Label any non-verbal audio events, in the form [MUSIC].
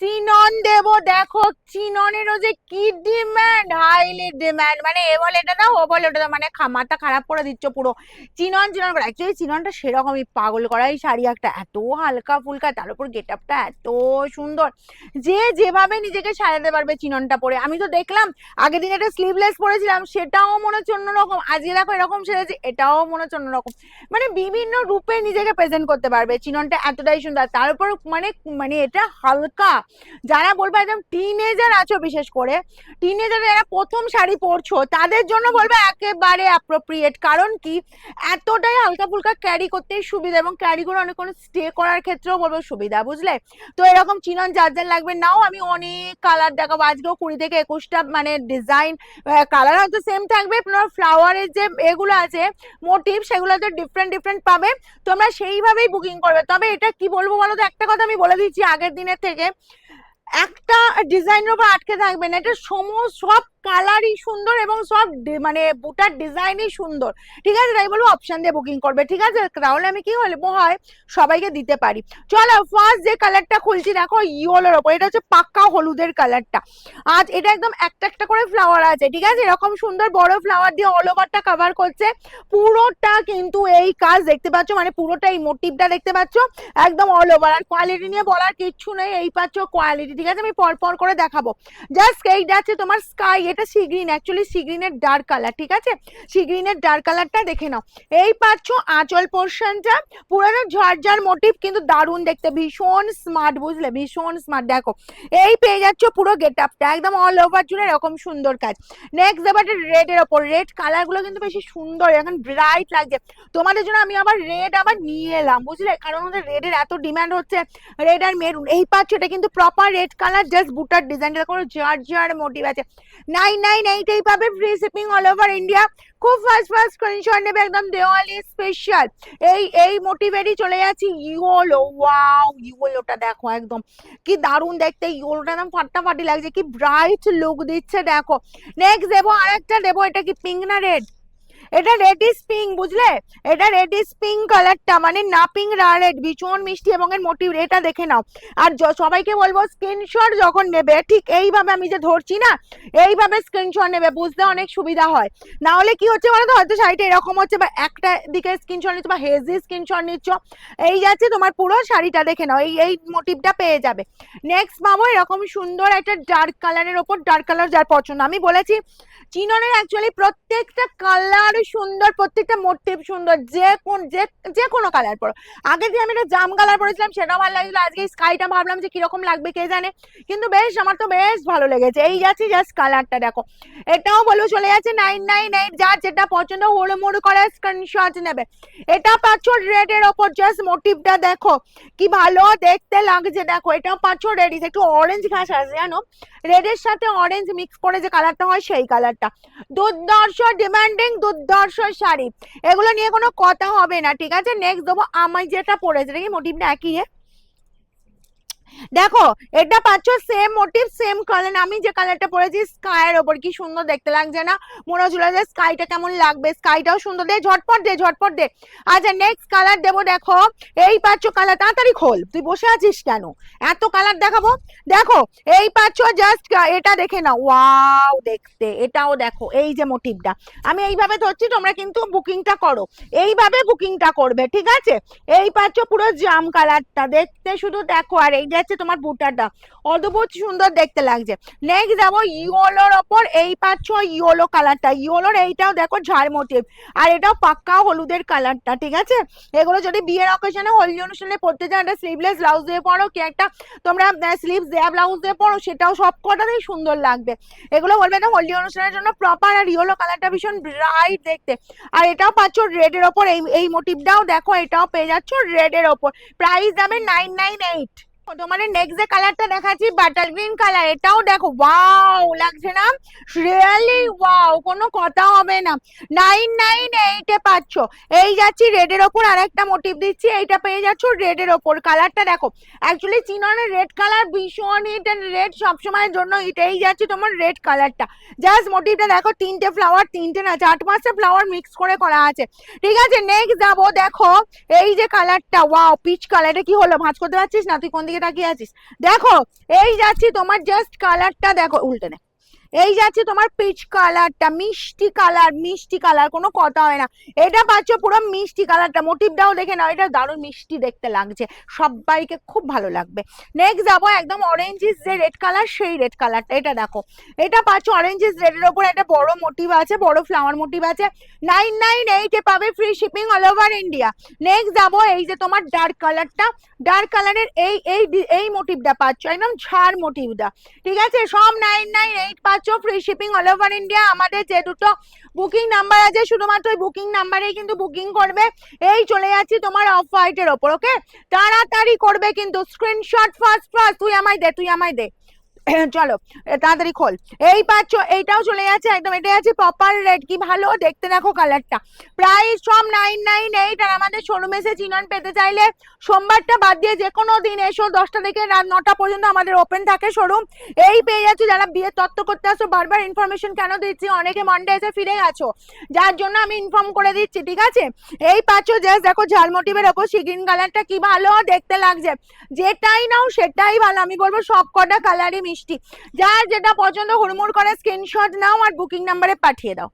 Chinon দেব, দেখো যে কি ডিমান্ড? Highly demand. মানে এ বলে এটা দাও, ও বলে ওটা মানে খারাপ করে দিচ্ছ পুরো। চিনন চিনন করে। অ্যাকচুয়ালি চিননটা সেরকমই পাগল শাড়ি একটা। এত হালকা ফুলকা, তার উপর গেট আপটা এত সুন্দর। যে যেভাবে নিজেকে সাজাতে পারবে চিননটা পরে। আমি তো দেখলাম, আগের দিন একটা স্লিভলেস পরেছিলাম, সেটাও মনে হচ্ছে অন্যরকম। আজকে দেখো এরকম সেরেছে এটাও মনে হচ্ছে অন্যরকম। মানে বিভিন্ন রূপে নিজেকে প্রেজেন্ট করতে পারবে। চিননটা এতটাই সুন্দর। তার উপর মানে মানে এটা হালকা। যারা বলব একদম টিনেজার আছো বিশেষ করে টিনেজার যারা প্রথম শাড়ি পরছো, তাদের জন্য বলব একেবারে অ্যাপ্রোপ্রিয়েট কারণ কি? এতটাই হালকা ফুলকা ক্যারি করতেই সুবিধা এবং ক্যারি করে অনেক কোনো স্টে করার ক্ষেত্রেও বলব সুবিধা, বুঝলে? তো এরকম চিনন যার যার লাগবে, নাও আমি অনেক কালার দেখাবো। আজকেও কুড়ি থেকে একুশটা মানে ডিজাইন কালার হয়তো সেম থাকবে আপনার ফ্লাওয়ারের যে এগুলো আছে মোটিভ সেগুলো তো ডিফারেন্ট ডিফারেন্ট পাবে। তোমরা সেইভাবেই বুকিং করবে। তবে এটা কি বলব বলো তো? একটা কথা আমি বলে দিচ্ছি আগের দিনের থেকে। একটা ডিজাইনের উপর আটকে থাকবে না। এটা সমস্ত সব কালারই সুন্দর এবং সব মানে বুটার ডিজাইনই সুন্দর। ঠিক আছে? তাই বলব অপশন দিয়ে বুকিং করবে। ঠিক আছে? তাহলে আমি কি হলে হয় সবাইকে দিতে পারি। চলো ফার্স্ট যে কালারটা খুলছি, দেখো ইয়োলোর ওপর। এটা হচ্ছে পাক্কা হলুদের কালারটা আজ এটা একদম একটা একটা করে ফ্লাওয়ার আছে। ঠিক আছে? এরকম সুন্দর বড় ফ্লাওয়ার দিয়ে অল ওভারটা কভার করছে। পুরোটা কিন্তু এই কাজ দেখতে পাচ্ছ? মানে পুরোটা এই মোটিভটা দেখতে পাচ্ছ? একদম অল ওভার আর কোয়ালিটি নিয়ে বলার কিচ্ছু নেই। এই পাচ্ছ কোয়ালিটি ঠিক আছে? আমি পর পর করে দেখাবো। জাস্ট এইটা আছে তোমার স্কাই এটা সি গ্রিন অ্যাকচুয়ালি সি গ্রিনের ডার্ক কালার ঠিক আছে? সি গ্রিনের ডার্ক কালারটা দেখে নাও। এই পাচ্ছ আঁচল পোর্শনটা পুরোনো ঝরঝর মোটিভ কিন্তু দারুণ দেখতে, ভীষণ স্মার্ট বুঝলে? ভীষণ স্মার্ট দেখো। এই পেয়ে যাচ্ছ পুরো গেট আপটা একদম অল ওভার জুড়ে এরকম সুন্দর কাজ। নেক্সট দেবাটা রেড এর ওপর রেড কালারগুলো কিন্তু বেশি সুন্দর, এখন ব্রাইট লাগছে। তোমাদের জন্য আমি আবার রেড আবার নিয়ে এলাম, বুঝলে? কারণ ওদের রেড এর এত ডিমান্ড হচ্ছে রেড আর মেরুন এই পাচ্ছ, এটা কিন্তু প্রপার রেড কালার জাস্ট বুটার ডিজাইন কোনো জার জার মোটিভ আছে। নাইন নাইন এইট এই পাবে free shipping all over India খুব ফাস্ট ফাস্ট স্ক্রিনশট নেবে একদম দেওয়ালি স্পেশাল এই এই মোটিভেরই চলে যাচ্ছি। ইওলো ওয়াও ইওলোটা দেখো একদম। কি দারুণ দেখতে। ইওলোটা একদম ফাটাফাটি লাগছে। কি ব্রাইট লুক দিচ্ছে, দেখো। নেক্সট দেবো আরেকটা, দেবো এটা কি পিঙ্ক না রেড এটা রেডিস পিঙ্ক বুঝলে? এটা রেডিস পিঙ্ক কালারটা মানে না পিঙ্ক রা রেড ভীষণ মিষ্টি এবং এর মোটিভ এটা দেখে নাও। আর সবাইকে বলব স্ক্রিনশট যখন নেবে, ঠিক এইভাবে আমি যে ধরছি না, এইভাবে স্ক্রিনশট নেবে, বুঝতে অনেক সুবিধা হয়। না হলে কি হচ্ছে বলো তো, হয়তো শাড়িটা এরকম হচ্ছে, বা একটা দিকে স্ক্রিনশট নিচ্ছ, বা হেজি স্ক্রিনশট নিচ্ছ, এই যাচ্ছে তোমার পুরো শাড়িটা দেখে নাও, এই এই মোটিভটা পেয়ে যাবে। নেক্সট পাবো এরকম সুন্দর একটা ডার্ক কালারের ওপর ডার্ক কালার যার পছন্দ। আমি বলেছি, চিননের অ্যাকচুয়ালি প্রত্যেকটা কালার সুন্দর, প্রত্যেকটা মোটিভ সুন্দর, যে কোন, যে যে কোনো কালার পরো। আগে যে আমি একটা জাম কালার পরেছিলাম, সেটাও ভালো লাগছিল। আজকে স্কাইটা ভাবলাম যে কীরকম লাগবে, কে জানে? কিন্তু বেশ, আমার তো বেশ ভালো লেগেছে। এই যাচ্ছি জাস্ট কালারটা দেখো। এটাও বলো, চলে যাচ্ছে নাইন নাইন এইট যার যেটা পছন্দ হোড়ো মোড়ো করে স্ক্রিনশট নেবে। এটা পাচ্ছ রেড এর ওপর জাস্ট মোটিভটা দেখো। কি ভালো দেখতে লাগছে, দেখো। এটাও পাচ্ছ রেড একটু অরেঞ্জ ঘাস আছে, জানো? রেডের সাথে অরেঞ্জ মিক্স করে যে কালারটা হয়, সেই কালারটা দুর্দর্শ ডিমান্ডিং দুর্দর্শ শাড়ি। এগুলো নিয়ে কোনো কথা হবে না, ঠিক আছে? নেক্সট দেবো, আমায় যেটা পরেছে দেখি মোটিভটা একই রে দেখো, এটা পাচ্ছ সেম মোটিভ সেম কালার আমি যে কালারটা পরেছি স্কাইয়ের ওপর। কি সুন্দর দেখতে লাগছে না? মনে হচ্ছিল যে স্কাইটা কেমন লাগবে? স্কাইটাও সুন্দর। দে, ঝটপট দে ঝটপট দে। আচ্ছা নেক্সট কালার দেবো, দেখো। এই পাচ্ছ কালার তাড়াতাড়ি খোল। তুই বসে আছিস কেন? এত কালার দেখাবো? দেখো, এই পাচ্ছ জাস্ট এটা দেখে নাও। ওয়াও, দেখতে। এটাও দেখো, এই যে মোটিভটা আমি এইভাবে ধরছি, তোমরা কিন্তু বুকিংটা করো। এইভাবে বুকিংটা করবে, ঠিক আছে? এই পাচ্ছ পুরো জাম কালারটা দেখতে শুধু দেখো, আর এই যাচ্ছে তোমার বুটাটা অদ্ভুত সুন্দর দেখতে লাগছে। নেক্সট যাব ইয়োলোর ওপর। এই পাচ্ছ ইয়োলো কালারটা। ইয়োলোর এইটাও দেখো ঝাড় মোটিভ আর এটাও পাক্কা হলুদের কালারটা, ঠিক আছে? এগুলো যদি বিয়ের অকেশনে হোলি অনুষ্ঠানে পড়তে চাও একটা স্লিভলেস ব্লাউজ দিয়ে পরো, কি একটা তোমরা স্লিভস দেয়া ব্লাউজ দিয়ে পরো, সেটাও সব কটাতেই সুন্দর লাগবে। এগুলো বলবে না হোলি অনুষ্ঠানের জন্য প্রপার আর ইয়োলো কালারটা ভীষণ ব্রাইট দেখতে। আর এটাও পাচ্ছ রেড এর ওপর। এই এই মোটিভটাও দেখো, এটাও পেয়ে যাচ্ছ রেড এর ওপর। প্রাইস যাবে নাইন নাইন এইট তোমাদের নেক্সট যে কালারটা দেখাচ্ছি বাটার গ্রিন কালার এটাও দেখো ওয়াও লাগছে না? রিয়েলি ওয়াও কোনো কথা হবে না। নাইন নাইন এইটে পাচ্ছ। এই যাচ্ছি রেডের ওপর আর একটা মোটিভ দিচ্ছি, এইটা পেয়ে যাচ্ছ রেডের ওপর। কালারটা দেখো অ্যাকচুয়ালি চিননের রেড কালার ভীষণ হিট রেড সবসময়ের জন্য হিট এই যাচ্ছে তোমার রেড কালারটা জাস্ট মোটিভটা দেখো, তিনটে ফ্লাওয়ার তিনটে না, চার পাঁচটা ফ্লাওয়ার মিক্স করে করা আছে। ঠিক আছে নেক্সট যাব, দেখো, এই যে কালারটা ওয়াও পিচ কালার এটা কি হলো? ভাঁজ করতে পারছিস না? তুই কোন দিকে তাকিয়ে আছিস? দেখো এই যাচ্ছি তোমার জাস্ট কালারটা দেখো উল্টে নে। এই যাচ্ছে তোমার পিচ কালারটা মিষ্টি কালার মিষ্টি কালার কোনো কথা হয় না। এটা পাচ্ছ পুরো মিষ্টি কালারটা মোটিভটাও দেখে নাও, এটা দারুণ মিষ্টি দেখতে লাগছে। সবাইকে খুব ভালো লাগবে। নেক্সট যাব একদম অরেঞ্জিস যে রেড কালার সেই রেড কালারটা এটা দেখো, এটা পাচ্ছ অরেঞ্জিস রেডের ওপর একটা বড় মোটিভ আছে, বড় ফ্লাওয়ার মোটিভ আছে। নাইন নাইন এইটে পাবে free shipping all over India next যাব এই যে তোমার ডার্ক কালারটা ডার্ক কালারের এই এই এই মোটিভটা পাচ্ছ, একদম ঝাড় মোটিভটা ঠিক আছে? সব নাইন নাইন এইট পাচ্ছ। Free shipping all over India আমাদের যে দুটো বুকিং নাম্বার আছে, শুধুমাত্র ওই বুকিং নাম্বারেই কিন্তু বুকিং করবে। এই চলে যাচ্ছি তোমার অফ হোয়াইটের ওপর ওকে তাড়াতাড়ি করবে কিন্তু। স্ক্রিনশট ফার্স্ট ফার্স্ট তুই আমায় দে, তুই আমায় দে। [CLEARS THROAT] চলো তাড়াতাড়ি খোল। এই পাচ্ছ, এইটাও চলে যাচ্ছে, একদম এটা আছে প্রপার রেড কি ভালো, দেখতে দেখো কালারটা প্রাইস সব নাইন নাইন এইট আর আমাদের শোরুমে এসে চিনন পেতে চাইলে সোমবারটা বাদ দিয়ে যে কোনো দিন এসো, দশটা থেকে রাত নটা পর্যন্ত আমাদের ওপেন থাকে শোরুম এই পেয়ে যাচ্ছ, যারা বিয়ে তত্ত্ব করতে আসো, বারবার ইনফরমেশন কেন দিচ্ছি? অনেকে মন্ডে এসে ফিরে গেছো। যার জন্য আমি ইনফর্ম করে দিচ্ছি, ঠিক আছে? এই পাচ্ছ জাস্ট দেখো ঝাল মোটিভের ওপর সিগিন কালারটা কি ভালো, দেখতে লাগছে। যেটাই নাও, সেটাই ভালো, আমি বলব সব কটা কালারই মিষ্টি। যার যেটা পছন্দ হুড়মুড় করে স্ক্রিনশট নাও আর বুকিং নাম্বারে পাঠিয়ে দাও।